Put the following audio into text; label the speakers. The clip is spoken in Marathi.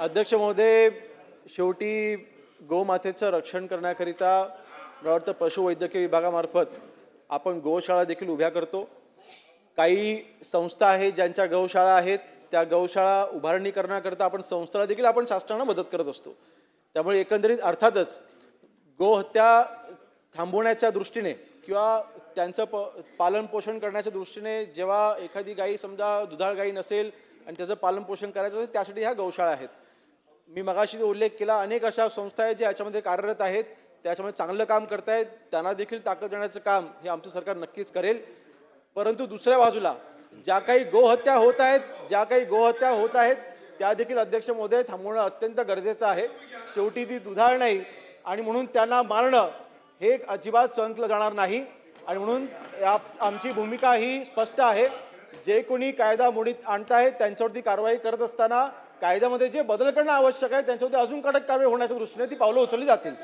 Speaker 1: अध्यक्ष महोदय शेवटी गोमातेचं रक्षण करण्याकरिता मला वाटतं पशुवैद्यकीय विभागामार्फत आपण गोशाळा देखील उभ्या करतो. काही संस्था आहेत ज्यांच्या गौशाळा आहेत त्या गौशाळा उभारणी करण्याकरता आपण संस्थाला देखील आपण शासनाला मदत करत असतो. त्यामुळे एकंदरीत अर्थातच गोहत्या थांबवण्याच्या दृष्टीने किंवा त्यांचं प पालनपोषण करण्याच्या दृष्टीने जेव्हा एखादी गाई समजा दुधाळ गाई नसेल आणि त्याचं पालनपोषण करायचं असेल त्यासाठी ह्या गौशाळा आहेत. मी मगाशी उल्लेख केला अनेक अशा संस्था आहेत ज्या याच्यामध्ये कार्यरत आहेत त्याच्यामध्ये चांगलं काम करतायत त्यांना देखील ताकद देण्याचं काम हे आमचं सरकार नक्कीच करेल. परंतु दुसऱ्या बाजूला ज्या काही गोहत्या होत आहेत ज्या काही गोहत्या होत आहेत त्या देखील अध्यक्ष महोदय थांबवणं अत्यंत गरजेचं आहे. शेवटी ती दुधाळ नाही आणि म्हणून त्यांना मारणं हे अजिबात सहन केलं जाणार नाही. आणि म्हणून या आमची भूमिका ही स्पष्ट आहे. जे कोणी कायदा मोडीत आणतायत त्यांच्यावरती कारवाई करत असताना कायद्यामध्ये जे बदल करणं आवश्यक आहे त्यांच्यावरती अजून कडक कारवाई होण्याच्या दृष्टीने ती पावलं उचलली जातील.